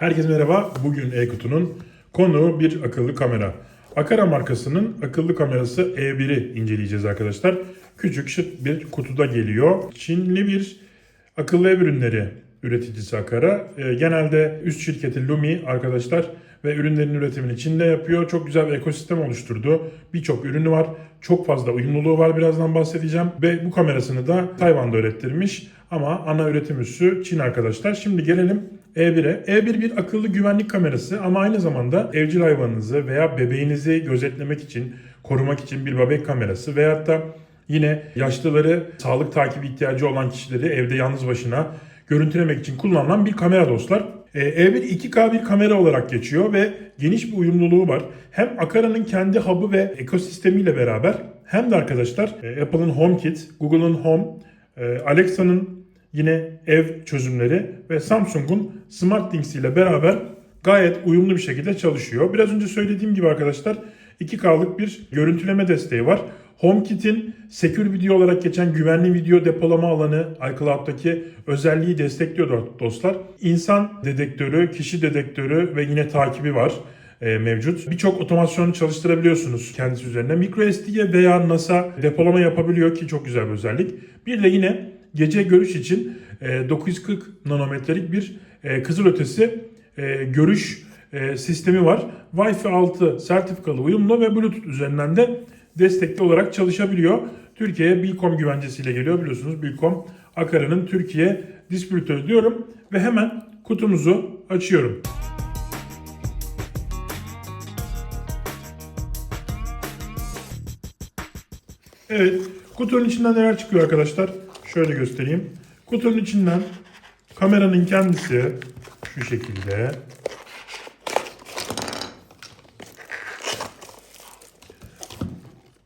Herkese merhaba. Bugün e-kutunun konuğu bir akıllı kamera. Akara markasının akıllı kamerası E1'i inceleyeceğiz arkadaşlar. Küçük şık bir kutuda geliyor. Çinli bir akıllı ev ürünleri üreticisi Akara. Ee, genelde üst şirketi Lumi arkadaşlar ve ürünlerin üretimini Çin'de yapıyor. Çok güzel bir ekosistem oluşturdu. Birçok ürünü var. Çok fazla uyumluluğu var birazdan bahsedeceğim. Ve bu kamerasını da Tayvan'da ürettirmiş. Ama ana üretim üssü Çin arkadaşlar. Şimdi gelelim E1'e. E1 bir akıllı güvenlik kamerası ama aynı zamanda evcil hayvanınızı veya bebeğinizi gözetlemek için, korumak için bir bebek kamerası veyahut da yine yaşlıları, sağlık takibi ihtiyacı olan kişileri evde yalnız başına görüntülemek için kullanılan bir kamera dostlar. Ee, E1 2K bir kamera olarak geçiyor ve geniş bir uyumluluğu var. Hem Akara'nın kendi hub'ı ve ekosistemiyle beraber hem de arkadaşlar e, Apple'ın HomeKit, Google'ın Home, e, Alexa'nın yine ev çözümleri ve Samsung'un SmartThings ile beraber gayet uyumlu bir şekilde çalışıyor. Biraz önce söylediğim gibi arkadaşlar 2K'lık bir görüntüleme desteği var. HomeKit'in Secure Video olarak geçen güvenli video depolama alanı iCloud'daki özelliği destekliyor do- dostlar. İnsan dedektörü, kişi dedektörü ve yine takibi var e, mevcut. Birçok otomasyonu çalıştırabiliyorsunuz kendisi üzerine. MicroSD'ye veya NASA depolama yapabiliyor ki çok güzel bir özellik. Bir de yine gece görüş için e, 940 nanometrelik bir e, kızılötesi e, görüş e, sistemi var. Wi-Fi 6 sertifikalı uyumlu ve Bluetooth üzerinden de destekli olarak çalışabiliyor. Türkiye'ye Bilkom güvencesiyle geliyor biliyorsunuz. Bilkom Akara'nın Türkiye distribütörü diyorum ve hemen kutumuzu açıyorum. Evet, kutunun içinden neler çıkıyor arkadaşlar? Şöyle göstereyim. Kutunun içinden kameranın kendisi şu şekilde.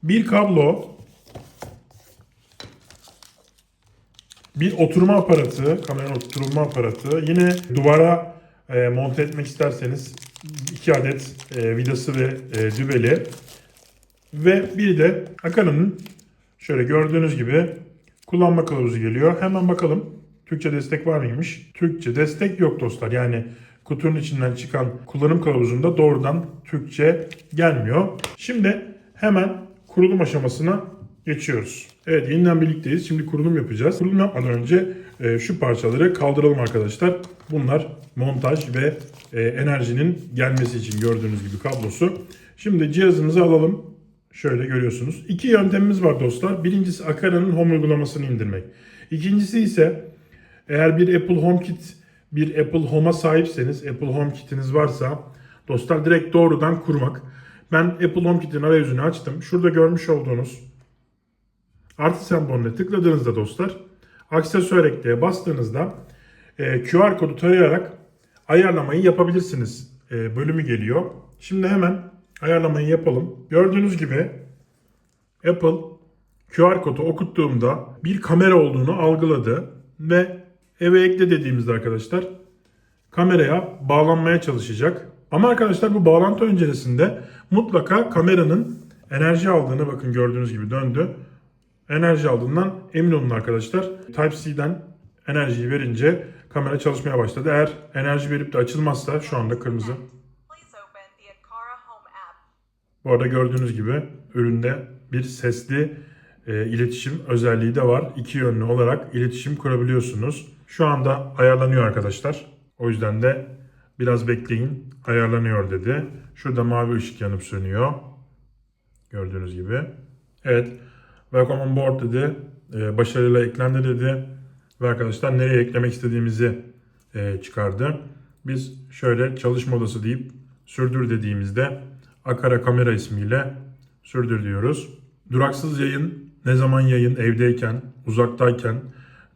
Bir kablo, bir oturma aparatı, kameranın oturma aparatı. Yine duvara e, monte etmek isterseniz iki adet e, vidası ve e, dübeli. Ve bir de Akana'nın şöyle gördüğünüz gibi kullanma kılavuzu geliyor. Hemen bakalım Türkçe destek var mıymış? Türkçe destek yok dostlar. Yani kutunun içinden çıkan kullanım kılavuzunda doğrudan Türkçe gelmiyor. Şimdi hemen kurulum aşamasına geçiyoruz. Evet yeniden birlikteyiz. Şimdi kurulum yapacağız. Kurulum yapmadan önce e, şu parçaları kaldıralım arkadaşlar. Bunlar montaj ve e, enerjinin gelmesi için gördüğünüz gibi kablosu. Şimdi cihazımızı alalım. Şöyle görüyorsunuz. İki yöntemimiz var dostlar. Birincisi Akara'nın Home uygulamasını indirmek. İkincisi ise eğer bir Apple HomeKit, bir Apple Home'a sahipseniz, Apple HomeKit'iniz varsa dostlar direkt doğrudan kurmak. Ben Apple HomeKit'in arayüzünü açtım. Şurada görmüş olduğunuz artı sembolüne tıkladığınızda dostlar aksesuar ekleye bastığınızda e, QR kodu tarayarak ayarlamayı yapabilirsiniz e, bölümü geliyor. Şimdi hemen ayarlamayı yapalım. Gördüğünüz gibi Apple QR kodu okuttuğumda bir kamera olduğunu algıladı ve eve ekle dediğimizde arkadaşlar kameraya bağlanmaya çalışacak. Ama arkadaşlar bu bağlantı öncesinde mutlaka kameranın enerji aldığını bakın gördüğünüz gibi döndü. Enerji aldığından emin olun arkadaşlar. Type-C'den enerjiyi verince kamera çalışmaya başladı. Eğer enerji verip de açılmazsa şu anda kırmızı. Bu arada gördüğünüz gibi üründe bir sesli e, iletişim özelliği de var. İki yönlü olarak iletişim kurabiliyorsunuz. Şu anda ayarlanıyor arkadaşlar. O yüzden de biraz bekleyin. Ayarlanıyor dedi. Şurada mavi ışık yanıp sönüyor. Gördüğünüz gibi. Evet. Welcome on board dedi. E, başarıyla eklendi dedi. Ve arkadaşlar nereye eklemek istediğimizi e, çıkardı. Biz şöyle çalışma odası deyip sürdür dediğimizde Akara kamera ismiyle sürdür diyoruz. Duraksız yayın ne zaman yayın evdeyken, uzaktayken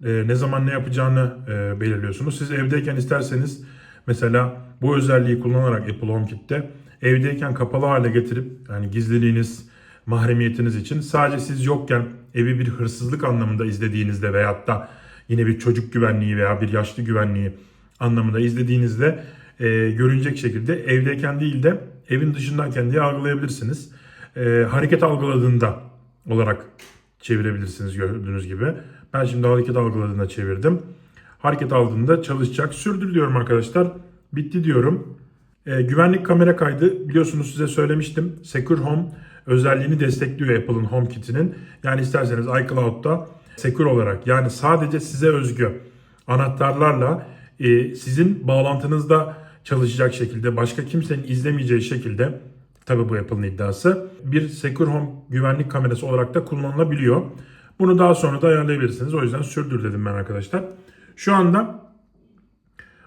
e, ne zaman ne yapacağını e, belirliyorsunuz. Siz evdeyken isterseniz mesela bu özelliği kullanarak Apple HomeKit'te evdeyken kapalı hale getirip yani gizliliğiniz, mahremiyetiniz için sadece siz yokken evi bir hırsızlık anlamında izlediğinizde veyahut da yine bir çocuk güvenliği veya bir yaşlı güvenliği anlamında izlediğinizde e, görünecek şekilde evdeyken değil de evin dışındayken diye algılayabilirsiniz. E, hareket algıladığında olarak çevirebilirsiniz gördüğünüz gibi. Ben şimdi hareket algıladığında çevirdim. Hareket aldığında çalışacak. Sürdür diyorum arkadaşlar. Bitti diyorum. Ee, güvenlik kamera kaydı biliyorsunuz size söylemiştim. Secure Home özelliğini destekliyor Apple'ın HomeKit'inin. Yani isterseniz iCloud'da secure olarak yani sadece size özgü anahtarlarla e, sizin bağlantınızda çalışacak şekilde başka kimsenin izlemeyeceği şekilde tabi bu Apple'ın iddiası bir Secure Home güvenlik kamerası olarak da kullanılabiliyor. Bunu daha sonra da ayarlayabilirsiniz. O yüzden sürdür dedim ben arkadaşlar. Şu anda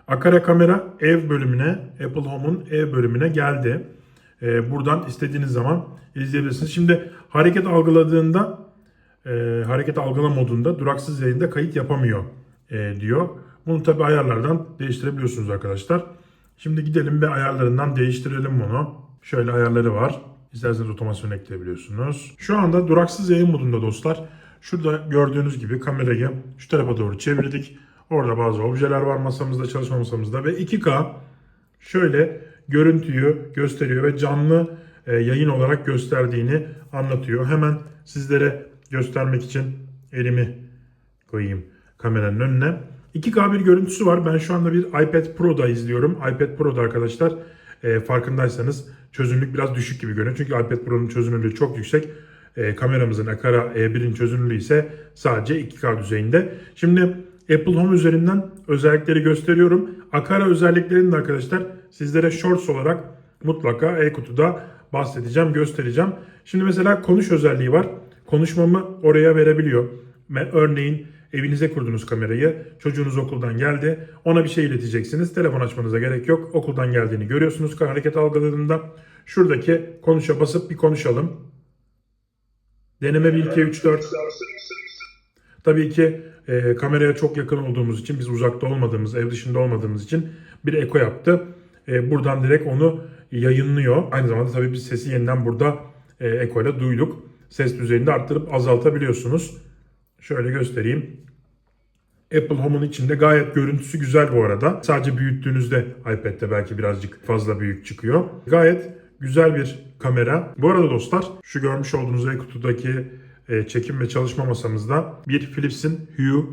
Akara kamera ev bölümüne, Apple Home'un ev bölümüne geldi. Ee, buradan istediğiniz zaman izleyebilirsiniz. Şimdi hareket algıladığında, e, hareket algılama modunda duraksız yayında kayıt yapamıyor e, diyor. Bunu tabi ayarlardan değiştirebiliyorsunuz arkadaşlar. Şimdi gidelim ve ayarlarından değiştirelim bunu. Şöyle ayarları var. İsterseniz otomasyon ekleyebiliyorsunuz. Şu anda duraksız yayın modunda dostlar. Şurada gördüğünüz gibi kamerayı şu tarafa doğru çevirdik. Orada bazı objeler var masamızda, çalışma masamızda ve 2K şöyle görüntüyü gösteriyor ve canlı e, yayın olarak gösterdiğini anlatıyor. Hemen sizlere göstermek için elimi koyayım kameranın önüne. 2K bir görüntüsü var. Ben şu anda bir iPad Pro'da izliyorum. iPad Pro'da arkadaşlar e, farkındaysanız çözünürlük biraz düşük gibi görünüyor. Çünkü iPad Pro'nun çözünürlüğü çok yüksek. E, kameramızın Akara E1'in çözünürlüğü ise sadece 2K düzeyinde. Şimdi Apple Home üzerinden özellikleri gösteriyorum. Akara özelliklerini de arkadaşlar sizlere Shorts olarak mutlaka e-kutuda bahsedeceğim, göstereceğim. Şimdi mesela konuş özelliği var. Konuşmamı oraya verebiliyor. Örneğin evinize kurdunuz kamerayı. Çocuğunuz okuldan geldi. Ona bir şey ileteceksiniz. Telefon açmanıza gerek yok. Okuldan geldiğini görüyorsunuz hareket algıladığında. Şuradaki konuşa basıp bir konuşalım. Deneme 1, 2, 3, 4. Tabii ki e, kameraya çok yakın olduğumuz için, biz uzakta olmadığımız, ev dışında olmadığımız için bir eko yaptı. E, buradan direkt onu yayınlıyor. Aynı zamanda tabii biz sesi yeniden burada e, eko ile duyduk. Ses düzeyini arttırıp azaltabiliyorsunuz. Şöyle göstereyim. Apple Home'un içinde gayet görüntüsü güzel bu arada. Sadece büyüttüğünüzde iPad'de belki birazcık fazla büyük çıkıyor. Gayet güzel bir kamera. Bu arada dostlar şu görmüş olduğunuz e-kutudaki çekim ve çalışma masamızda bir Philips'in Hue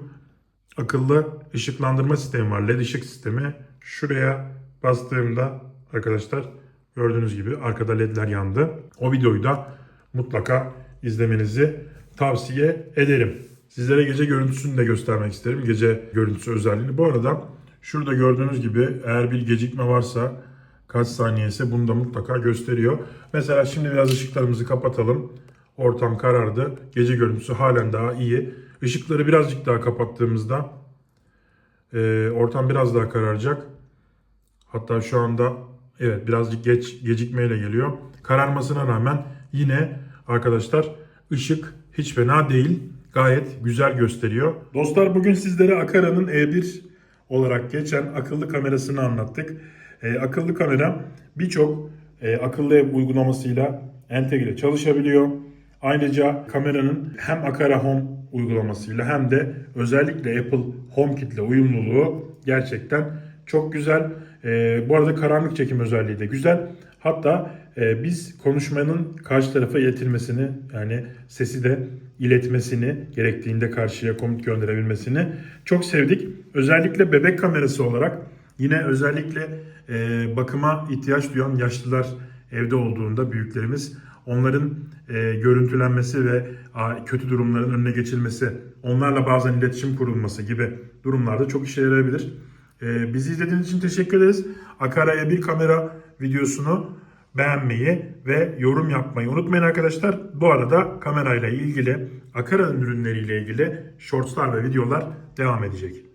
akıllı ışıklandırma sistemi var. LED ışık sistemi. Şuraya bastığımda arkadaşlar gördüğünüz gibi arkada ledler yandı. O videoyu da mutlaka izlemenizi tavsiye ederim. Sizlere gece görüntüsünü de göstermek isterim. Gece görüntüsü özelliğini. Bu arada şurada gördüğünüz gibi eğer bir gecikme varsa kaç saniye ise bunu da mutlaka gösteriyor. Mesela şimdi biraz ışıklarımızı kapatalım. Ortam karardı. Gece görüntüsü halen daha iyi. Işıkları birazcık daha kapattığımızda e, ortam biraz daha kararacak. Hatta şu anda evet birazcık geç gecikmeyle geliyor. Kararmasına rağmen yine arkadaşlar ışık hiç fena değil. Gayet güzel gösteriyor. Dostlar bugün sizlere Akara'nın E1 olarak geçen akıllı kamerasını anlattık. E, akıllı kamera birçok e, akıllı ev uygulamasıyla entegre çalışabiliyor. Ayrıca kameranın hem Akara Home uygulamasıyla hem de özellikle Apple HomeKit ile uyumluluğu gerçekten çok güzel. E, bu arada karanlık çekim özelliği de güzel. Hatta e, biz konuşmanın karşı tarafa iletilmesini yani sesi de iletmesini gerektiğinde karşıya komut gönderebilmesini çok sevdik. Özellikle bebek kamerası olarak yine özellikle e, bakıma ihtiyaç duyan yaşlılar evde olduğunda büyüklerimiz onların e, görüntülenmesi ve a, kötü durumların önüne geçilmesi, onlarla bazen iletişim kurulması gibi durumlarda çok işe yarayabilir. E, bizi izlediğiniz için teşekkür ederiz. Akara'ya bir kamera videosunu beğenmeyi ve yorum yapmayı unutmayın arkadaşlar. Bu arada kamerayla ilgili, Akara'nın ürünleriyle ilgili shortslar ve videolar devam edecek.